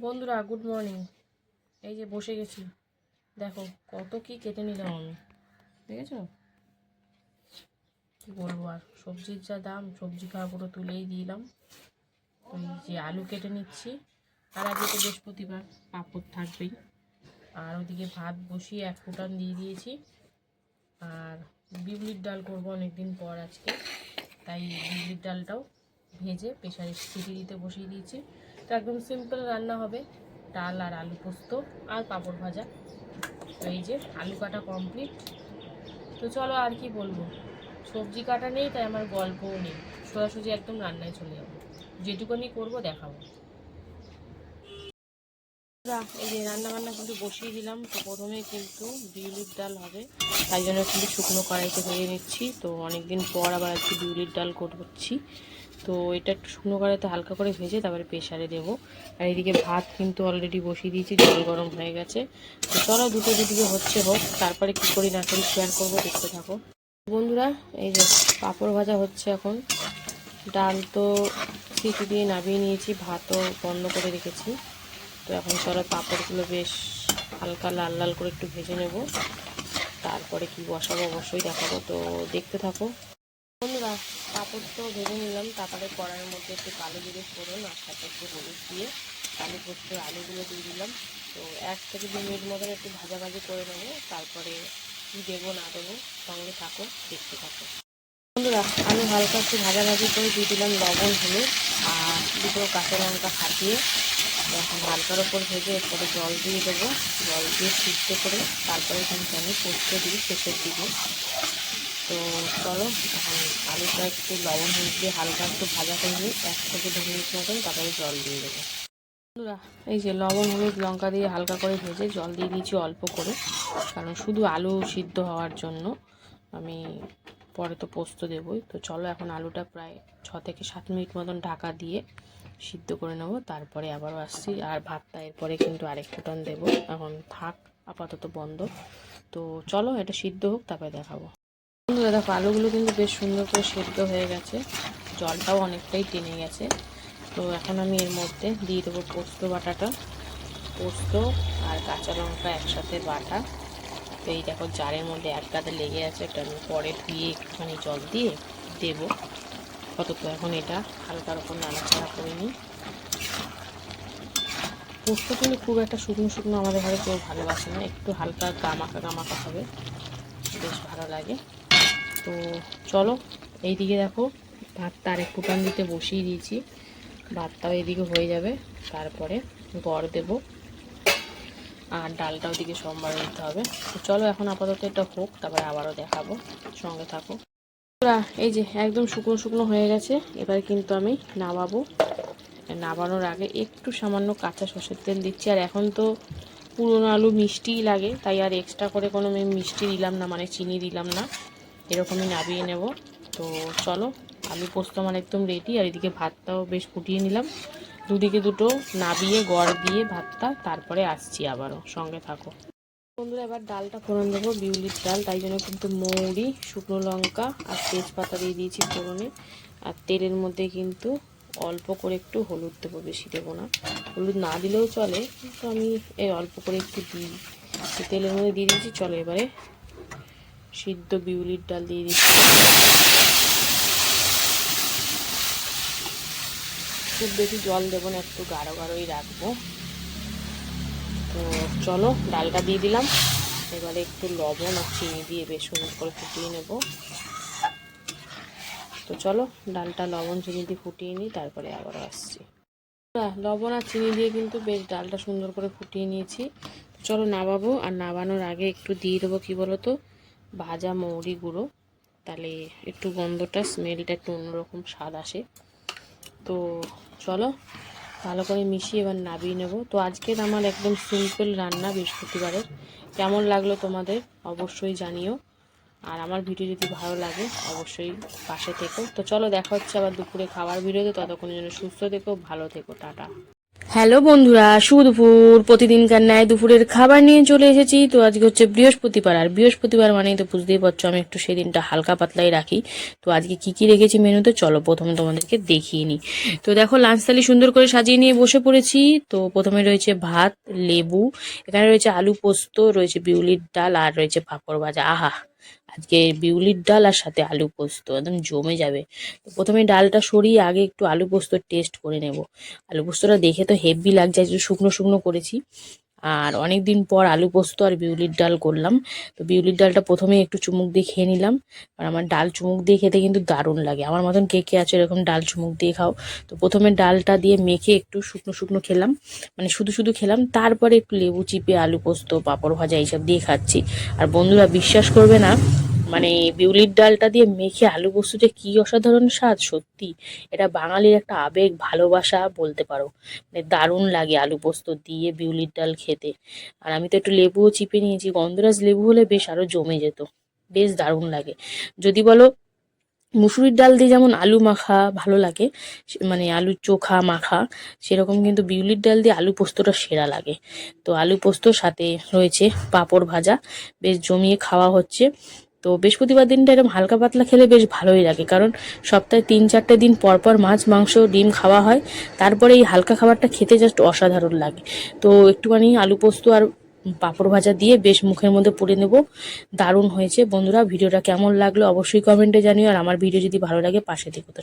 বন্ধুরা good morning এই যে বসে গেছি। দেখো, কত কি কেটে নিলাম আমি। দেখেছ? কি বলব আর, সবজির যা দাম, সবজি খাওয়া পুরো তুলেই দিলাম। ওই যে আলু কেটে নিচ্ছি। আর আজকে তো বৃহস্পতিবার, পাঁপড় থাকবেই। আর ওদিকে ভাত বসিয়ে এক ফুটান দিয়ে দিয়েছি। আর বিউলির ডাল করব অনেকদিন পর আজকে। তাই বিউলির ডালটাও ভেজে প্রেশারে সিটি দিতে বসিয়ে দিয়েছি। তো একদম সিম্পল রান্না হবে। ডাল আর আলু পোস্ত আর পাঁপড় ভাজা। এই যে আলু কাটা কমপ্লিট তো চলো আর কি বলব? সবজি কাটা নেই, তাই আমার গল্পও নেই। সোজাসুজি একদম রান্নায় চলে যাব। যেটুকুনি করব দেখাবো। এই যে রান্না বান্না কিন্তু বসিয়ে দিলাম। তো প্রথমে কিন্তু বিউলির ডাল হবে। তাই জন্য কিন্তু শুকনো কড়াইতে ভেজে নিচ্ছি। তো অনেকদিন পর আবার আজকে বিউলির ডাল করছি। তো এটা একটু শুকনো কড়াইতে হালকা করে ভেজে তারপরে প্রেশারে দেবো। আর এদিকে ভাত কিন্তু অলরেডি বসিয়ে দিয়েছি, জল গরম হয়ে গেছে। তো চলো দুটো দুদিকে হচ্ছে হোক, তারপরে কী করি না করি শেয়ার করব, দেখতে থাকো। বন্ধুরা, এই যে পাঁপড় ভাজা হচ্ছে এখন। ডাল তো সিটি দিয়ে নামিয়ে নিয়েছি, ভাতও বন্ধ করে রেখেছি। তো এখন চলো পাঁপড়গুলো বেশ হালকা লাল লাল করে একটু ভেজে নেব। তারপরে কি বসাবো অবশ্যই দেখাবো, তো দেখতে থাকো। বন্ধুরা পাঁপড় তো ভেজে নিলাম, তারপরে কড়াইয়ের মধ্যে একটু কালো জিরে ফোড়ন আর সাথে একটু হলুদ দিয়ে কালো পোস্ত, আলুগুলো দিয়ে দিলাম। তো এক থেকে দু মিনিট মতন একটু ভাজাভাজি করে নেব, তারপরে দেবো না দেবো সঙ্গে থাকো, দেখতে থাকো। বন্ধুরা, আমি হালকা একটু ভাজাভাজি করে দিয়ে দিলাম লবণ, হলুদ আর দুটো কাঁচা লঙ্কা ফাটিয়ে এখন হালকার ওপর ভেজে এরপরে জল দিয়ে দেবো। জল দিয়ে সিদ্ধ করে তারপরে কিন্তু আমি পোস্ত দিই শেষের দিকে তো চলো, এখন আলুটা একটু লবণ হলুদ দিয়ে হালকা একটু ভাজা করে এক থেকে দু মিনিট মতন তারপরে জল দিয়ে দেবো। এই যে লবণ, হলুদ, লঙ্কা দিয়ে হালকা করে ভেজে জল দিয়ে দিয়েছি অল্প করে, কারণ শুধু আলু সিদ্ধ হওয়ার জন্য আমি পরে তো পোস্ত দেবই। তো চলো, এখন আলুটা প্রায় ছ থেকে সাত মিনিট মতন ঢাকা দিয়ে সিদ্ধ করে নেব, তারপরে আবারও আসছি। আর ভাতটা এরপরে কিন্তু আরেক ফুটান দেবো। এখন থাক, আপাতত বন্ধ। তো চলো, এটা সিদ্ধ হোক, তারপরে দেখাবো। বন্ধুরা দেখো আলুগুলো কিন্তু বেশ সুন্দর করে সেদ্ধ হয়ে গেছে। জলটাও অনেকটাই টেনে গেছে। তো এখন আমি এর মধ্যে দিয়ে দেবো পোস্ত বাটাটা। পোস্ত আর কাঁচা লঙ্কা একসাথে বাটা। তো এই দেখো, জারের মধ্যে এক গাদা লেগে আছে, এটা আমি পরে ধুয়ে একটুখানি জল দিয়ে দেবো। কত এখন এটা হালকার ওপর নাড়াচাড়া করে নিই। পোস্ত কিন্তু খুব একটা শুকনো শুকনো আমাদের ঘরে কেউ ভালোবাসে না। একটু হালকা গামাকা গামাকা হবে। বেশ ভালো লাগে। তো চলো, এইদিকে দেখো, ভাতটা আরেক ফুটান দিতে বসিয়ে দিয়েছি। ভাতটাও এদিকে হয়ে যাবে, তারপরে গড় দেব। আর ডালটাও দিকে সোমবার দিতে হবে। তো চলো এখন আপাতত এটা হোক, তারপরে আবারও দেখাবো, সঙ্গে থাকো। এই যে একদম শুকনো শুকনো হয়ে গেছে, এবার কিন্তু আমি নামাবো। নামানোর আগে একটু সামান্য কাঁচা সর্ষের তেল দিচ্ছি, আর এখন তো পুরোনো আলু মিষ্টিই লাগে, তাই আর এক্সট্রা করে কোনো মিষ্টি দিলাম না মানে চিনি দিলাম না। এরকমই নাবিয়ে নেব। তো চলো, আলু পোস্ত আমার একদম রেডি আর এদিকে ভাতটাও বেশ ফুটিয়ে নিলাম। দুদিকে দুটো নাবিয়ে, গড় দিয়ে ভাতটা, তারপরে আসছি আবারও, সঙ্গে থাকো। বন্ধুরা, এবার ডালটা ফোড়ন দেবো, বিউলির ডাল, তাই জন্য কিন্তু মৌরি, শুকনো লঙ্কা আর তেজপাতা দিয়ে দিয়েছি ফোড়নে। আর তেলের মধ্যে কিন্তু অল্প করে একটু হলুদ দেবো, বেশি দেবো না। হলুদ না দিলেও চলে কিন্তু আমি এই অল্প করে একটু দিই। তেলের মধ্যে দিয়ে দিয়েছি, চলো এবারে সিদ্ধ বিউলির ডাল দিয়ে দিচ্ছি। খুব বেশি জল দেবো না একটু গাঢ় গাঢ়ই রাখব। তো চলো ডালটা দিয়ে দিলাম। এবারে একটু লবণ আর চিনি দিয়ে বেশ সুন্দর করে ফুটিয়ে নেব। তো চলো ডালটা লবণ চিনি দিয়ে ফুটিয়ে নিই তারপরে আবারও আসছি। আহ, লবণ আর চিনি দিয়ে কিন্তু বেশ ডালটা সুন্দর করে ফুটিয়ে নিয়েছি। চলো নামাবো আর নামানোর আগে একটু দিয়ে দেবো কী বলো তো ভাজা মৌরি গুঁড়ো। তাহলে একটু গন্ধটা স্মেলটা একটু অন্যরকম স্বাদ আসে। তো চলো, ভালো করে মিশিয়ে এবার নাবিয়ে নেব। তো আজকের আমার একদম সিম্পল রান্না বৃহস্পতিবারের। কেমন লাগল তোমাদের অবশ্যই জানিও। আর আমার ভিডিও যদি ভালো লাগে, অবশ্যই পাশে থেকো। তো চলো, দেখা হচ্ছে আবার দুপুরে খাবার ভিডিওতে। ততক্ষণের জন্য সুস্থ থেকো, ভালো থেকো, টাটা। হ্যালো বন্ধুরা, শুভ দুপুর। প্রতিদিনকার ন্যায় দুপুরের খাবার নিয়ে চলে এসেছি। তো আজকে হচ্ছে বৃহস্পতিবার, আর বৃহস্পতিবার মানেই তো বুঝতেই পারছ আমি একটু সেদিনটা হালকা পাতলাই রাখি। তো আজকে কি কি রেখেছি মেনুতে চলো প্রথমে তোমাদেরকে দেখিয়ে নিই। তো দেখো লাঞ্চ থালি সুন্দর করে সাজিয়ে নিয়ে বসে পড়েছি। তো প্রথমে রয়েছে ভাত, লেবু, এখানে রয়েছে আলু পোস্ত, রয়েছে বিউলির ডাল, আর রয়েছে পাঁপড় ভাজা। আহা! আজকে বিউলির ডাল আর সাথে আলু পোস্ত, একদম জমে যাবে। তো প্রথমে ডালটা সরিয়ে আগে একটু আলু পোস্তর টেস্ট করে নেব। আলু পোস্তটা দেখে তো হেভি লাগছে, একটু শুকনো শুকনো করেছি। আর অনেক দিন পর আলু পোস্ত আর বিউলির ডাল করলাম। তো বিউলির ডালটা প্রথমে একটু চুমুক দিয়ে খেয়ে নিলাম। আর আমার ডাল চুমুক দিয়ে খেতে কিন্তু দারুণ লাগে। আমার মতন কে কে আছে এরকম ডাল চুমুক দিয়ে খাও। তো প্রথমে ডালটা দিয়ে মেখে একটু শুকনো শুকনো খেলাম। মানে শুধু শুধু খেলাম, তারপরে একটু লেবু চিপে আলু পোস্ত, পাঁপড় ভাজা এইসব দিয়ে খাচ্ছি। আর বন্ধুরা বিশ্বাস করবে না মানে বিউলির ডালটা দিয়ে মেখে আলু পোস্ত যে কি অসাধারণ স্বাদ, সত্যি? এটা বাঙালির একটা আবেগ, ভালোবাসা বলতে পারো। মানে দারুণ লাগে আলু পোস্ত দিয়ে বিউলির ডাল খেতে। আর আমি তো একটু লেবুও চিপে নিয়েছি, গন্ধরাজ লেবু হলে বেশ আরও জমে যেত। বেশ দারুণ লাগে। যদি বলো, মুসুরির ডাল দিয়ে যেমন আলু মাখা ভালো লাগে মানে আলু চোখা মাখা, সেরকম কিন্তু বিউলির ডাল দিয়ে আলু পোস্তটা সেরা লাগে। তো আলু পোস্তর সাথে রয়েছে পাঁপড় ভাজা, বেশ জমিয়ে খাওয়া হচ্ছে। তো বৃহস্পতিবার দিনটা এরকম হালকা পাতলা খেলে বেশ ভালোই লাগে। কারণ সপ্তাহে তিন, চারটে দিন পরপর পর মাছ, মাংস, ডিম খাওয়া হয়। তারপরে এই হালকা খাবারটা খেতে জাস্ট অসাধারণ লাগে। তো একটুখানি আলু পোস্ত আর পাঁপড় ভাজা দিয়ে বেশ মুখের মধ্যে পুড়ে নেব। দারুণ হয়েছে। বন্ধুরা, ভিডিওটা কেমন লাগল অবশ্যই কমেন্টে জানিও। আর আমার ভিডিও যদি ভালো লাগে, পাশে দেখো তো